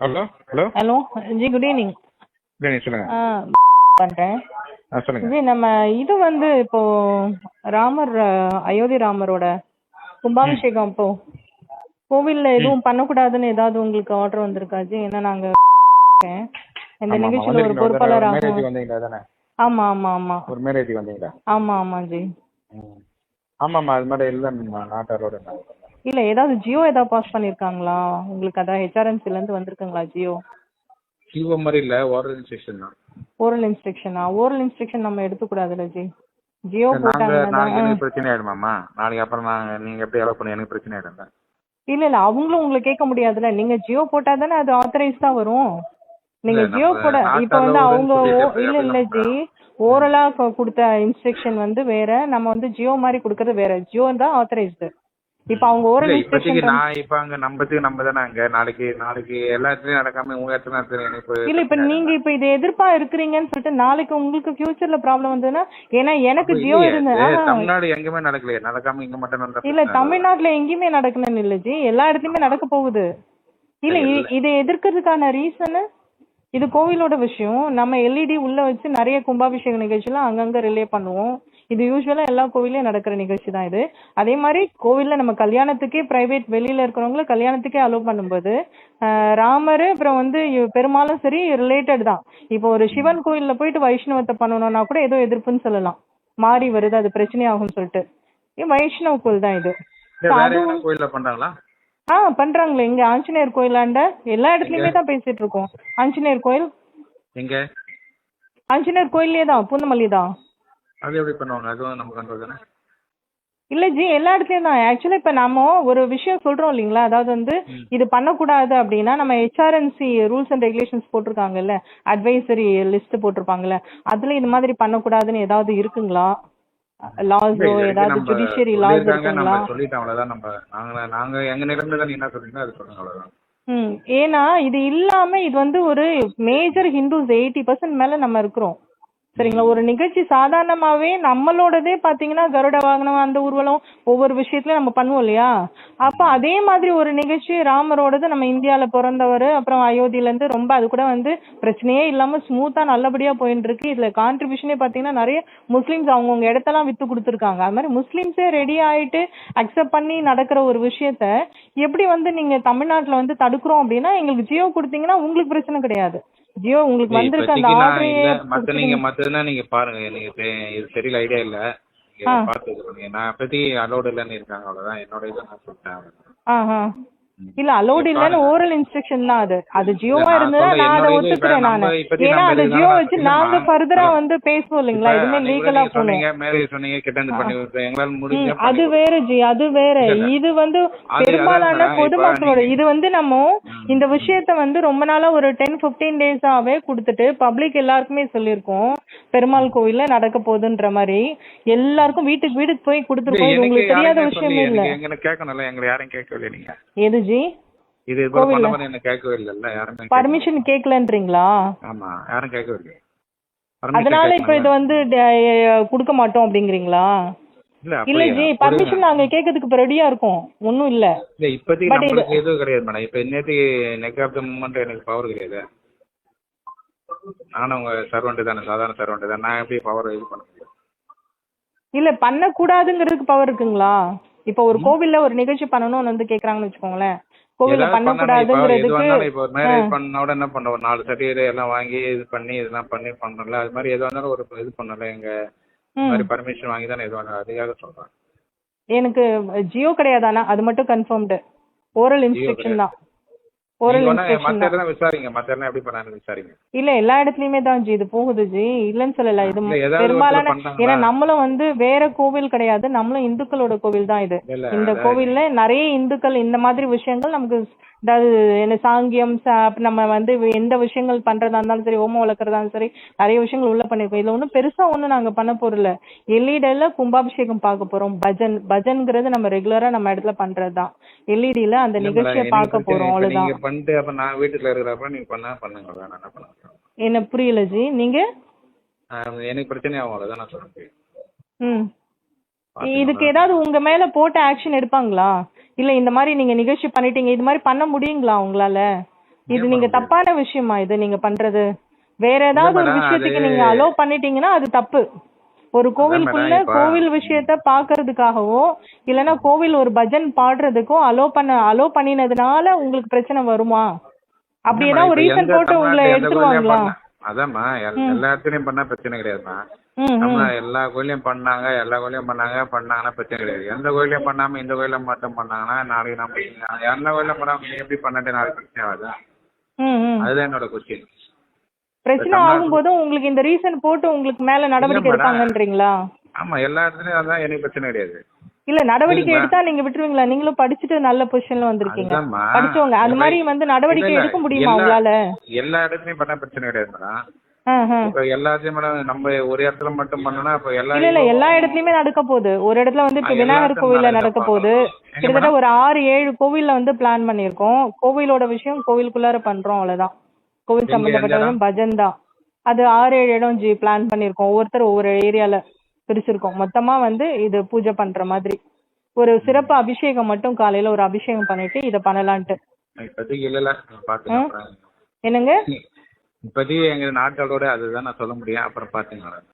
Hello hello. Hello ji good evening Ganesh சொல்லுங்க. பண்றேன். சொல்லுங்க. ஜி நம்ம இது வந்து இப்போ ராமர் அயோத்தி ராமரோட கும்பாபிஷேகம் இப்போ கோவில்ல எதுவும் பண்ணக்கூடாதுன்னு ஏதாவது உங்களுக்கு ஆர்டர் வந்திருக்கா ஜி? ஏன்னா நாங்க. இந்த. நிகழ்ச்சியில ஒரு பொறுப்பாளர் ஆமா ஆமா ஆமா. ஒரு மேரேஜ் வந்தீங்களா? ஆமா ஆமா ஜி. ம். ஆமாம்மா அது மாதிரி இல்லை நாட்டாரோட இல்ல ஏதாவது ஜியோ ஏதாவது பாஸ் பண்ணிருக்காங்களா? உங்களுக்கு அதான் ஹெச்ஆர்என்சில இருந்து வந்திருக்குங்களா ஜியோ? சிஓ மாதிரி இல்லை ஓரல் இன்ஸ்ட்ரக்ஷன் தான். ஓரல் இன்ஸ்ட்ரக்ஷனா ஓரல் இன்ஸ்ட்ரக்ஷன் நம்ம எடுத்துக்கூடாதுல்ல ஜி? ஜியோ போட்டாங்கன்னா எனக்கு பிரச்சனை ஆயிடுமாம்மா நாளைக்கு அப்புறம் நாங்க நீங்க எப்படி அலோவ் பண்ணி எனக்கு பிரச்சனை ஆயிடும் இல்ல இல்ல அவங்களும் உங்களை கேட்க முடியாதுல்ல. நீங்க ஜியோ போட்டா தானே அது ஆத்தரைஸ் தான் வரும். நீங்க ஜியோ போட இப்ப வந்து அவங்க இல்ல இல்ல ஜி. ஓரலா கொடுத்த இன்ஸ்ட்ரக்ஷன் வந்து வேற. நம்ம வந்து ஜியோ மாதிரி கொடுக்கறது வேற. ஜியோ தான் ஆத்தரைஸ்டு இப்ப அவங்க இல்ல இப்போதைக்கு நான் இப்ப அங்க நம்பத்துக்கு நம்ம தானே அங்க? நாளைக்கு நாளைக்கு எல்லா இடத்துலயும் நடக்காம உங்க இடத்துல நடத்துற எனக்கு இல்ல இப்ப நீங்க இப்ப இது எதிர்ப்பா இருக்கிறீங்கன்னு சொல்லிட்டு நாளைக்கு உங்களுக்கு ஃபியூச்சர்ல ப்ராப்ளம் வந்ததுன்னா ஏன்னா எனக்கு ஜியோ இருந்த. தமிழ்நாடு எங்கேயுமே நடக்கலையே. நடக்காம இங்க மட்டும் நடந்தா இல்ல. தமிழ்நாட்டுல எங்கேயுமே நடக்கணும்னு இல்ல ஜி. எல்லா இடத்துலயுமே நடக்க போகுது. இல்ல. இதை எதிர்க்கிறதுக்கான ரீசன் இது கோவிலோட விஷயம். நம்ம எல்இடி உள்ள வச்சு நிறைய கும்பாபிஷேக நிகழ்ச்சிலாம் அங்கங்க ரிலே பண்ணுவோம். இது யூஸ்வலா எல்லா கோவிலையும் நடக்கிற நிகழ்ச்சி தான் இது. அதே மாதிரி கோவில்ல நம்ம கல்யாணத்துக்கே பிரைவேட் வெளியில இருக்கிறவங்கள கல்யாணத்துக்கே அலோவ் பண்ணும்போது ஆஹ், ராமர் அப்புறம் வந்து பெருமாளும் சரி ரிலேட்டட் தான். இப்போ ஒரு சிவன் கோயில்ல போயிட்டு வைஷ்ணவத்தை பண்ணணும்னா கூட ஏதோ எதிர்ப்புன்னு சொல்லலாம். மாறி வருது அது பிரச்சனை ஆகும்னு சொல்லிட்டு வைஷ்ணவ கோயில் தான் இது. கோயில்ல பண்றாங்களா? ஆ பண்றாங்களே. இங்க ஆஞ்சநேயர் கோயிலாண்ட எல்லா இடத்துலயுமே தான் பேசிட்டு இருக்கோம். ஆஞ்சநேயர் கோயில். எங்க? ஆஞ்சநேயர் கோயிலே தான் பூந்தமல்லி தான். அது எப்படி பண்ணுவாங்க? அதுவும் நம்ம கண்ட்ரோல் தானே? இல்ல ஜி எல்லா இடத்துலயும் தான். ஆக்சுவலா இப்ப நம்ம ஒரு விஷயம் சொல்றோம் இல்லைங்களா? அதாவது வந்து இது பண்ணக்கூடாது அப்படின்னா நம்ம ஹெச்ஆர்என்சி ரூல்ஸ் அண்ட் ரெகுலேஷன்ஸ் போட்டிருக்காங்கல்ல? அட்வைசரி லிஸ்ட் போட்டிருப்பாங்கல்ல? அதுல இது மாதிரி பண்ணக்கூடாதுன்னு ஏதாவது இருக்குங்களா? லாஸோ ஏதாவது ஜுடிஷியரி லாஸ் இருக்குங்களா? சொல்லிட்டோம் அவ்வளவுதான். நம்ம நாங்க நாங்க எங்க நிலைமையில தான் நீ என்ன சொல்றீங்களோ அது சொல்லுங்க அவ்வளவுதான். ம். ஏன்னா இது இல்லாம இது வந்து ஒரு மேஜர் ஹிந்துஸ் எயிட்டி பர்சன்ட் மேல நம்ம இருக்கிறோம். சரிங்களா? ஒரு நிகழ்ச்சி சாதாரணமாவே நம்மளோடதே பாத்தீங்கன்னா கருட வாகனம் அந்த ஊர்வலம் ஒவ்வொரு விஷயத்துலயும் நம்ம பண்ணுவோம் இல்லையா? அப்ப அதே மாதிரி ஒரு நிகழ்ச்சி ராமரோடது நம்ம இந்தியால பிறந்தவர் அப்புறம் அயோத்தியில இருந்து ரொம்ப அது கூட வந்து பிரச்சனையே இல்லாம ஸ்மூத்தா நல்லபடியா போயிட்டு இருக்கு இதுல கான்ட்ரிபியூஷனே பாத்தீங்கன்னா நிறைய முஸ்லிம்ஸ் அவங்கவுங்க இடத்தெல்லாம் வித்து கொடுத்துருக்காங்க. அது மாதிரி முஸ்லிம்ஸே ரெடி ஆயிட்டு அக்செப்ட் பண்ணி நடக்கிற ஒரு விஷயத்த எப்படி வந்து நீங்க தமிழ்நாட்டுல வந்து தடுக்கிறோம் அப்படின்னா எங்களுக்கு ஜியோ கொடுத்தீங்கன்னா உங்களுக்கு பிரச்சனை கிடையாது. ஜியோ உங்களுக்கு வந்திருக்க அந்த இப்போதைக்கு இல்ல, மத்த நீங்க மத்ததுன்னா நீங்க பாருங்க. எனக்கு தெ- இது தெரியல ஐடியா இல்ல. நீங்க பண்ணுங்க. நான் பத்தி அலோடு இல்லைன்னு இருக்காங்க. அவ்வளவுதான். என்னோட இதை நான் சொல்லிட்டேன். அவ்வளவுதான். ஆஹா. இல்ல அலோட் இல்லன்னு ஓரல் இன்ஸ்ட்ரக்ஷன் தான் அது. அது ஜியோவா இருந்ததா நான் அதை ஒத்துக்கிறேன் நானு. ஏன்னா இதுதான் ஜியோ வச்சு. நாங்க ஃபர்தரா. வந்து பேசுவோம் இல்லைங்களா இதுமே கூட லீகலா நீங்க போகணும் சொன்னீங்க மேரேஜ் சொன்னீங்க கிட்ட இருந்து பண்ணி விட்டு எங்களால முடிஞ்ச ம், அது வேற ஜி அது வேற. இது வந்து அது பெரும்பாலான பொதுமக்களோட இது வந்து நம்ம இந்த விஷயத்த வந்து ரொம்ப நாளா ஒரு டென் பிப்டீன் டேஸாவே கொடுத்துட்டு பப்ளிக் எல்லாருக்குமே சொல்லியிருக்கோம். பெருமாள் கோவில்ல நடக்க போகுதுன்ற மாதிரி. எல்லாருக்கும் வீட்டுக்கு வீட்டுக்கு போய் கொடுத்துருக்கோம். உங்களுக்கு தெரியாத விஷயமே இல்ல. எது ஜி? இது இது போல பண்ண மாதிரி என்ன கேட்கவே இல்லைல்ல யாருமே. பர்மிஷன் கேட்கலன்றீங்களா? ஆமா யாரும் கேட்கவே இல்லை அதனால இப்ப இது வந்து கொடுக்க மாட்டோம் அப்படிங்கிறீங்களா? இல்ல இல்ல? ஜி பர்மிஷன் நாங்க கேட்கறதுக்கு இப்ப ரெடியா இருக்கோம். ஒண்ணும் இல்ல. இல்ல இப்போதைக்கு நம்மளுக்கு எதுவும் கிடையாது மேடம். இப்ப நேற்று நெக் ஆஃப் த மூமெண்ட் எனக்கு பவர் கிடையாது. நானும் உங்க சர்வெண்ட் தானே சாதாரண சர்வெண்ட் தான். நான் எப்படி பவர் இது பண்ண முடியும்? இல்ல பண்ண கூடாதுங்கிறதுக்கு பவர் இருக்குங்களா? இப்ப ஒரு கோவில்ல ஒரு நிகழ்ச்சி பண்ணணும்னு வந்து கேக்குறாங்கன்னு வச்சுக்கோங்களேன். கோவில்ல பண்ண கூடாதுங்கிறதுக்கு பண்ண உடனே என்ன பண்ண ஒரு நாலு சர்டிஃபிகேட் எல்லாம் வாங்கி இது பண்ணி இதெல்லாம் பண்ணி பண்ணல அது மாதிரி எது வந்தாலும் ஒரு இது பண்ணல. எங்க. மாதிரி பர்மிஷன் வாங்கி தானே எது வந்தாலும் அதுக்காக சொல்றேன். எனக்கு ஜியோ கிடையாது ஆனா அது மட்டும் கன்ஃபார்ம்டு ஓரல் இன்ஸ்ட்ரக்ஷன் தான். இல்ல எல்லா இடத்துலயுமே தான் ஜி இது போகுது ஜி. இல்லன்னு சொல்லல இது பெரும்பாலான? ஏன்னா நம்மளும் வந்து வேற கோவில் கிடையாது. நம்மளும் இந்துக்களோட கோவில் தான் இது. இந்த கோவில்ல நிறைய இந்துக்கள் இந்த மாதிரி விஷயங்கள் நமக்கு அதாவது என்ன சாங்கியம் நம்ம வந்து எந்த விஷயங்கள் பண்றதா இருந்தாலும் சரி ஹோமம் வளர்க்கறதா இருந்தாலும் சரி நிறைய விஷயங்கள் உள்ள பண்ணிருக்கோம். இதுல ஒண்ணும் பெருசா ஒண்ணும் நாங்க பண்ண போறல எல்இடில கும்பாபிஷேகம் பார்க்க போறோம். பஜன் பஜன்ங்கிறது நம்ம ரெகுலரா நம்ம இடத்துல பண்றதுதான். எல்இடில அந்த இல்ல, நிகழ்ச்சியை பார்க்க போறோம் அவ்வளவுதான். நீங்க பண்ணிட்டு அப்ப நான் வீட்டுல இருக்கிறப்ப நீங்க பண்ணா பண்ணுங்க நான் என்ன பண்ண முடியும்? என்ன புரியல ஜி நீங்க? எனக்கு பிரச்சனை ஆகும் அவ்வளவுதான் நான் சொல்றேன் ம். இதுக்கு ஏதாவது உங்க மேல போட்ட ஆக்ஷன் எடுப்பாங்களா? இல்ல இந்த மாதிரி நீங்க நிகழ்ச்சி பண்ணிட்டீங்க இது மாதிரி பண்ண முடியுங்களா உங்களால? இது நீங்க தப்பான விஷயமா இது நீங்க பண்றது? வேற ஏதாவது ஒரு விஷயத்துக்கு நீங்க அலோ பண்ணிட்டீங்கன்னா அது தப்பு. ஒரு கோவிலுக்குள்ள கோவில் விஷயத்த பாக்குறதுக்காகவோ இல்லனா கோவில் ஒரு பஜன் பாடுறதுக்கோ அலோ பண்ண அலோ பண்ணினதுனால உங்களுக்கு பிரச்சனை வருமா? அப்படி ஏதாவது ஒரு ரீசன் போட்டு உங்களை எடுத்துருவாங்களா அதாம்மா எல்- எல்லா இடத்துலயும் பண்ணா பிரச்சனை கிடையாதும்மா. ம் ம். நம்ம எல்லா கோயிலையும் பண்ணாங்க எல்லா கோயிலையும் பண்ணாங்க பண்ணாங்கன்னா பிரச்சனை கிடையாது. எந்த கோயிலையும் பண்ணாம இந்த கோயில மட்டும் பண்ணாங்கன்னா நாளைக்கு நம்ம எல்லா கோயிலும் பண்ணாம எப்படி பண்ணட்டு நாளைக்கு பிரச்சனை ஆகுது? அதுதான் என்னோட கொஸ்டின் பிரச்சனை ஆகும்போது உங்களுக்கு இந்த ரீசன் போட்டு உங்களுக்கு மேல நடவடிக்கை. எடுப்பாங்கன்றீங்களா ஆமா எல்லா இடத்துலயும் அதான் எனக்கு பிரச்சனை கிடையாது இல்ல நடவடிக்கை. எடுத்தா நீங்க விட்டுருவீங்களா நீங்களும் படிச்சுட்டு நல்ல பொசிஷன்ல வந்திருக்கீங்க. படிச்சவங்க அது மாதிரி வந்து நடவடிக்கை. எடுக்க முடியுமா உங்களால எல்லா இடத்துலயும் பண்ணா பிரச்சனை கிடையாது மேடம் எல்லாத்தையும் நம்ம ஒரு இடத்துல மட்டும் பண்ணனா இப்ப எல்லா இல்ல எல்லா இடத்துலயுமே நடக்க போகுது ஒரு இடத்துல வந்து இப்ப விநாயகர் கோவில்ல நடக்க போகுது. கிட்டத்தட்ட? ஒரு ஆறு ஏழு கோவில்ல வந்து பிளான் பண்ணிருக்கோம் கோவிலோட விஷயம் கோவிலுக்குள்ளார பண்றோம் அவ்வளவுதான் கோவில் எங்க, சம்பந்தப்பட்ட எங்க பஜன் தான் அது ஆறு ஏழு இடம் ஜி பிளான் பண்ணிருக்கோம். ஒவ்வொருத்தர் ஒவ்வொரு ஏரியால பிரிச்சிருக்கோம். மொத்தமா வந்து இது பூஜை பண்ற மாதிரி. ஒரு சிறப்பு அபிஷேகம் மட்டும் காலையில ஒரு அபிஷேகம் பண்ணிட்டு இத பண்ணலான்ட்டு. என்னங்க? இப்போதைக்கு எங்க நாட்டோட அதுதான் நான் சொல்ல முடியும். அப்புறம் பாத்துக்கலாம்